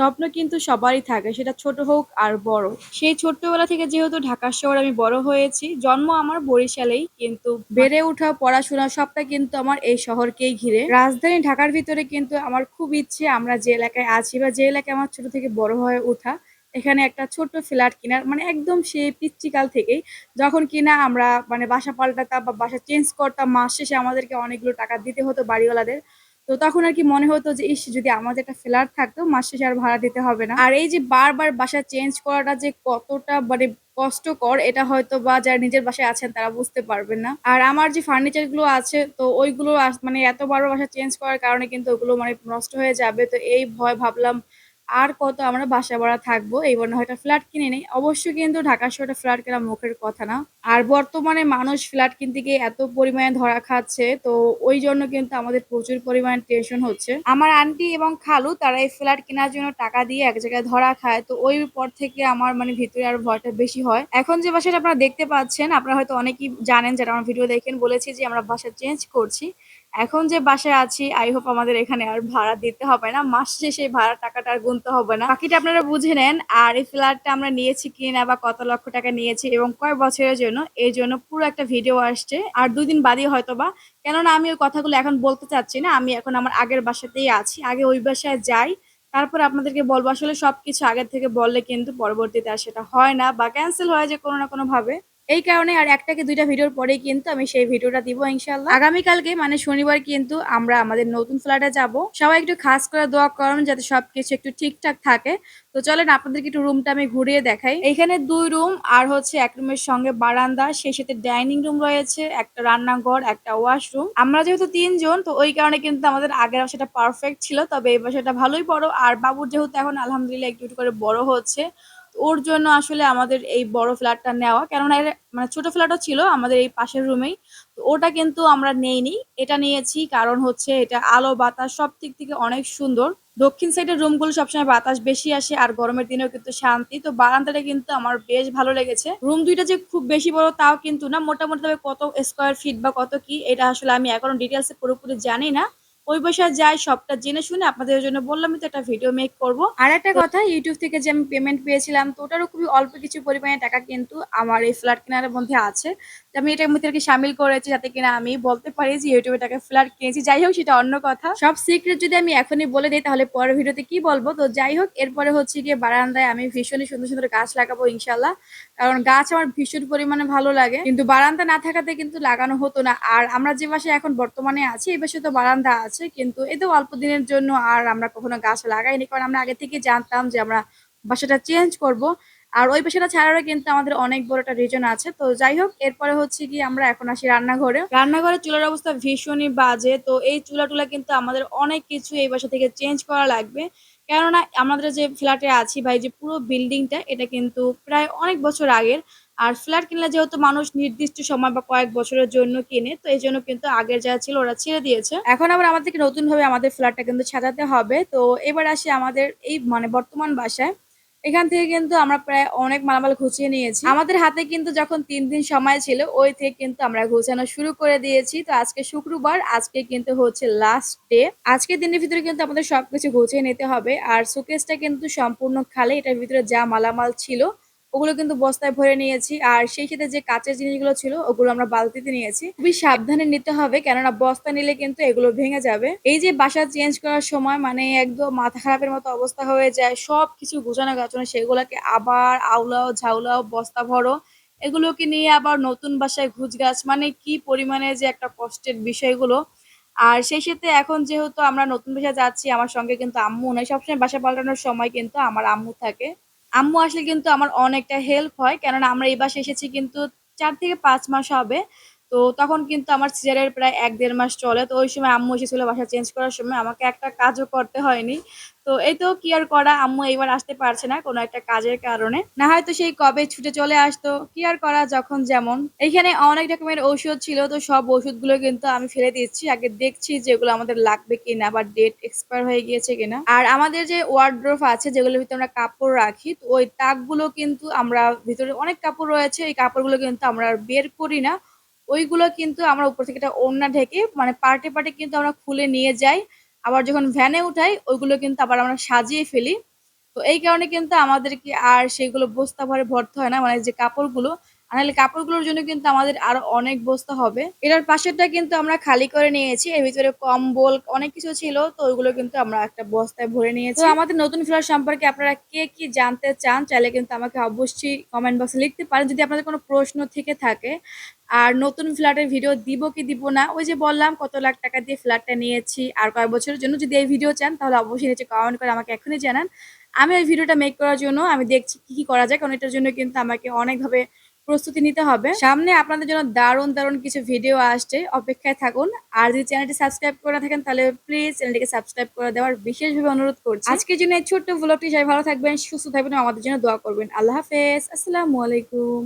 স্বপ্ন কিন্তু সবারই থাকে, সেটা ছোট হোক আর বড়। সেই ছোট্টবেলা থেকে যেহেতু ঢাকা শহরে আমি বড় হয়েছি, জন্ম আমার বরিশালেই কিন্তু বেড়ে ওঠা, পড়াশোনা সবটা কিন্তু আমার এই শহরকেই ঘিরে। রাজধানী ঢাকার ভিতরে কিন্তু আমার খুব ইচ্ছে, আমরা যে এলাকায় আছি বা যে এলাকায় আমার ছোট থেকে বড় হয়ে ওঠা, এখানে একটা ছোট্ট ফ্ল্যাট কেনার মানে একদম সে পিচ্চিকাল থেকেই। যখন কিনা আমরা মানে বাসা পাল্টাতাম বা বাসা চেঞ্জ করতাম, মাস শেষে আমাদেরকে অনেকগুলো টাকা দিতে হতো বাড়িওয়ালাদের তো তখন আর কি মনে হতো যে, ইস, যদি আমাদের একটা ফ্ল্যাট থাকতো, মাস শেষে আর ভাড়া দিতে হবে না। আর এই যে বারবার বাসা চেঞ্জ করাটা যে কতটা মানে কষ্টকর, এটা হয়তো বা যারা নিজের বাসায় আছেন তারা বুঝতে পারবেন না। আর আমার যে ফার্নিচারগুলো আছে, তো ওইগুলো মানে এত বারবার বাসা চেঞ্জ করার কারণে কিন্তু ওগুলো মানে নষ্ট হয়ে যাবে। তো এই ভয় ভাবলাম আর কত আমরা বাসা ভাড়া থাকব? এইবার না হয়তো ফ্ল্যাট কিনে নেই। অবশ্যই কিন্তু ঢাকা শহরে ফ্ল্যাট কেনা মুখের কথা না। আর বর্তমানে মানুষ ফ্ল্যাট কিনতে গিয়ে এত পরিমাণে ধরা খাচ্ছে, তো ওই জন্য কিন্তু আমাদের প্রচুর পরিমাণে টেনশন হচ্ছে। আমার আন্টি এবং খালু, তারা এই ফ্ল্যাট কেনার জন্য টাকা দিয়ে এক জায়গায় ধরা খায়, তো ওই পর থেকে আমার মানে ভিতরে আরও ভয়টা বেশি হয়। এখন যে বাসাটা আপনারা দেখতে পাচ্ছেন, আপনারা হয়তো অনেকেই জানেন, যারা আমার ভিডিও দেখেন, বলেছি যে আমরা বাসা চেঞ্জ করছি। এখন যে বাসায় আছি আই হোপ আমাদের এখানে আর ভাড়া দিতে হবে না। মাস শেষে ভাড়ার টাকাটা আর গুনতে হবে না। বাকিটা আপনারা বুঝে নেন, আর এই ফ্ল্যাটটা আমরা নিয়েছি কিনা বা কত লক্ষ টাকা নিয়েছি এবং কয় বছরের জন্য এই জন্য পুরো একটা ভিডিও আসছে। আর দুই দিন বাদই হয়তো বা কেননা আমি ওই কথাগুলো এখন বলতে চাচ্ছি না, আমি এখন আমার আগের বাসাতেই আছি। আগে ওই বাসায় যাই, তারপর আপনাদেরকে বলব, আসলে সবকিছু আগের থেকে বললে কিন্তু পরবর্তীতে আর সেটা হয় না বা ক্যান্সেল হয় যে কোনো না কোনো ভাবে এই কারণে আর একটা কি দুইটা ভিডিওর পরেই কিন্তু আমি সেই ভিডিওটা দিব ইনশাল্লাহ আগামীকালকে মানে শনিবার কিন্তু আমরা আমাদের নতুন ফ্ল্যাটে যাব। সবাই একটু খাস করে দোয়া করুন যাতে সবকিছু একটু ঠিকঠাক থাকে। তো চলেন আপনাদেরকে একটু রুমটা আমি ঘুরিয়ে দেখাই। এখানে দুই রুম আর হচ্ছে এক রুমের সঙ্গে বারান্দা, সেই সাথে ডাইনিং রুম রয়েছে, একটা রান্নাঘর, একটা ওয়াশরুম আমরা যেহেতু তিনজন, তো ওই কারণে কিন্তু আমাদের আগের বাসাটা পারফেক্ট ছিল, তবে এই বাসাটা ভালোই বড়। আর বাবুর যেহেতু এখন আলহামদুলিল্লাহ একটু একটু করে বড় হচ্ছে ওর জন্য আসলে আমাদের এই বড় ফ্ল্যাটটা নেওয়া। কেননা এর মানে ছোট ফ্ল্যাটও ছিল আমাদের এই পাশের রুমেই তো ওটা কিন্তু আমরা নেইনি। এটা নিয়েছি কারণ হচ্ছে এটা আলো, বাতাস সব দিক থেকে অনেক সুন্দর। দক্ষিণ সাইডের রুমগুলো সবসময় বাতাস বেশি আসে আর গরমের দিনেও কিন্তু শান্তি। তো বারান্দাটা কিন্তু আমার বেশ ভালো লেগেছে। রুম দুইটা যে খুব বেশি বড় তাও কিন্তু না। মোটামুটি কত স্কোয়ার ফিট বা কত কি, এটা আসলে আমি এখনও ডিটেলসে পুরোপুরি জানি না। ওই বাসায় যাই সবটা জেনে শুনে আপনাদের জন্য বললাম তো একটা ভিডিও মেক করব। আর একটা কথা ইউটিউব থেকে যে আমি পেমেন্ট পেয়েছিলাম তো ওটারও খুবই অল্প কিছু পরিমাণে টাকা কিন্তু আমার এই ফ্ল্যাট কেনার মধ্যে আছে। আমি এটার মধ্যে আর কি সামিল করেছি যাতে কিনা আমি বলতে পারি যে ইউটিউবে টাকা ফ্ল্যাট কিনেছি। যাই হোক সেটা অন্য কথা। সব সিক্রেট যদি আমি এখনই বলে দিই তাহলে পরের ভিডিওতে কি বলব? তো যাই হোক এরপরে হচ্ছে গিয়ে বারান্দায় আমি ভীষণই সুন্দর সুন্দর গাছ লাগাবো ইনশাল্লাহ কারণ গাছ আমার ভীষণ পরিমাণে ভালো লাগে। কিন্তু বারান্দা না থাকাতে কিন্তু লাগানো হতো না। আর আমরা যে বাসায় এখন বর্তমানে আছি এই বাসায় তো বারান্দা আছে কিন্তু এতে অল্প দিনের জন্য আর আমরা কখনো গাছ লাগাইনি। কারণ আমরা আগে থেকে জানতাম যে আমরা বাসাটা চেঞ্জ করব। আর ওই বাসাটা ছাড়ারও কিন্তু আমাদের অনেক বড় একটা রিজন আছে। তো যাই হোক, এরপরে হচ্ছে কি আমরা এখন আসি রান্নাঘরে। রান্নাঘরে চুলার অবস্থা ভীষণই বাজে। তো এই চুলা টুলা কিন্তু আমাদের অনেক কিছু এই বাসা থেকে চেঞ্জ করা লাগবে। কেননা আমাদের যে ফ্ল্যাটে আছি বা এই যে পুরো বিল্ডিংটা এটা কিন্তু প্রায় অনেক বছর আগের। আর ফ্ল্যাট কিনলে যেহেতু মানুষ নির্দিষ্ট সময় বা কয়েক বছরের জন্য কিনে, তো এই জন্য কিন্তু আগের যা ছিল ওরা ছেড়ে দিয়েছে। এখন আবার আমাদেরকে নতুন ভাবে আমাদের ফ্ল্যাটটা কিন্তু সাজাতে হবে। তো এবার আসি আমাদের এই মানে বর্তমান বাসায়। এখান থেকে কিন্তু আমরা প্রায় অনেক মালামাল গুছিয়ে নিয়েছি। আমাদের হাতে কিন্তু যখন তিন দিন সময় ছিল, ওই থেকে কিন্তু আমরা গোছানো শুরু করে দিয়েছি। তো আজকে শুক্রবার, আজকে কিন্তু হচ্ছে লাস্ট ডে আজকের দিনের ভিতরে কিন্তু আমাদের সবকিছু গুছিয়ে নিতে হবে। আর সুকেসটা কিন্তু সম্পূর্ণ খালি, এটার ভিতরে যা মালামাল ছিল ওগুলো কিন্তু বস্তায় ভরে নিয়েছি। আর সেই সাথে যে কাঁচের জিনিসগুলো ছিল, ওগুলো আমরা বালতিতে নিয়েছি। খুবই সাবধানে নিতে হবে, কেননা বস্তা নিলে কিন্তু এগুলো ভেঙে যাবে। এই যে বাসা চেঞ্জ করার সময় মানে একদম মাথা খারাপের মতো অবস্থা হয়ে যায় সব কিছু গোছানো গাছানো, সেগুলোকে আবার আউলাও ঝাউলাও, বস্তা ভরো। এগুলোকে নিয়ে আবার নতুন বাসায় ঘুষ গাছ মানে কি পরিমাণে যে একটা কষ্টের বিষয়গুলো। আর সেই সাথে এখন যেহেতু আমরা নতুন বাসায় যাচ্ছি, আমার সঙ্গে কিন্তু আম্মু নয় সবসময় বাসা পাল্টানোর সময় কিন্তু আমার আম্মু থাকে। আম্মু আসলে কিন্তু আমার অনেকটা হেল্প হয়। কেননা আমরা এই বাসে এসেছি কিন্তু চার থেকে পাঁচ মাস হবে। তো তখন কিন্তু আমার সিজারের প্রায় এক দেড় মাস চলে। তো ওই সময় আম্মু এসেছিল বাসা চেঞ্জ করার সময়। আমাকে একটা কাজও করতে হয়নি। তো এই তো কি আর করা? আম্মু এইবার আসতে পারছে না কোনো একটা কাজের কারণে। না হয়তো সেই কবে ছুটে চলে আসতো। কি আর করা যখন যেমন। এইখানে অনেক রকমের ঔষধ ছিল। তো সব ওষুধগুলো কিন্তু আমি ফেলে দিচ্ছি। আগে দেখছি যেগুলো আমাদের লাগবে কিনা বা ডেট এক্সপায়ার হয়ে গিয়েছে কিনা। আর আমাদের যে ওয়ার্ড্রোফ আছে, যেগুলোর ভিতরে আমরা কাপড় রাখি, তো ওই তাকগুলো কিন্তু আমরা ভিতরে অনেক কাপড় রয়েছে। এই কাপড়গুলো কিন্তু আমরা বের করি না। ওইগুলো কিন্তু আমরা উপর থেকে একটা ওড়না ঢেকে মানে পার্টে পার্টে কিন্তু আমরা খুলে নিয়ে যাই। আবার যখন ভ্যানে উঠাই, ওইগুলো কিন্তু আবার আমরা সাজিয়ে ফেলি। তো এই কারণে কিন্তু আমাদেরকে আর সেইগুলো বস্তা ভরে ভরতে হয় না। মানে যে কাপড়গুলো আর কাপড়গুলোর জন্য কিন্তু আমাদের আরও অনেক বস্তা হবে। এটার পাশেরটা কিন্তু আমরা খালি করে নিয়েছি, এর ভিতরে কম্বল অনেক কিছু ছিল, তো ওইগুলো কিন্তু আমরা একটা বস্তায় ভরে নিয়েছি। আমাদের নতুন ফ্ল্যাট সম্পর্কে আপনারা কে কি জানতে চান, চাইলে কিন্তু আমাকে অবশ্যই কমেন্ট বক্সে লিখতে পারেন। যদি আপনাদের কোনো প্রশ্ন থেকে থাকে, আর নতুন ফ্ল্যাটের ভিডিও দিব কি দিব না, ওই যে বললাম, কত লাখ টাকা দিয়ে ফ্ল্যাটটা নিয়েছি আর কয়েক বছরের জন্য। যদি এই ভিডিও চান, তাহলে অবশ্যই নিচে কমেন্ট করে আমাকে এখনই জানান। আমি ওই ভিডিওটা মেক করার জন্য, আমি দেখছি কি কি করা যায়, কারণ এটার জন্য কিন্তু আমাকে অনেকভাবে প্রস্তুতি নিতে হবে। সামনে আপনাদের জন্য দারুণ দারুণ কিছু ভিডিও আসছে। অপেক্ষায় থাকুন। আর যদি চ্যানেলটি সাবস্ক্রাইব করে থাকেন, তাহলে প্লিজ চ্যানেলটিকে সাবস্ক্রাইব করে দেওয়ার বিশেষভাবে অনুরোধ করছি। আজকের জন্য ছোট্ট ব্লগটি সবাই ভালো থাকবেন, সুস্থ থাকবেন আমাদের জন্য দোয়া করবেন। আল্লাহ হাফেজ। আসসালামু আলাইকুম।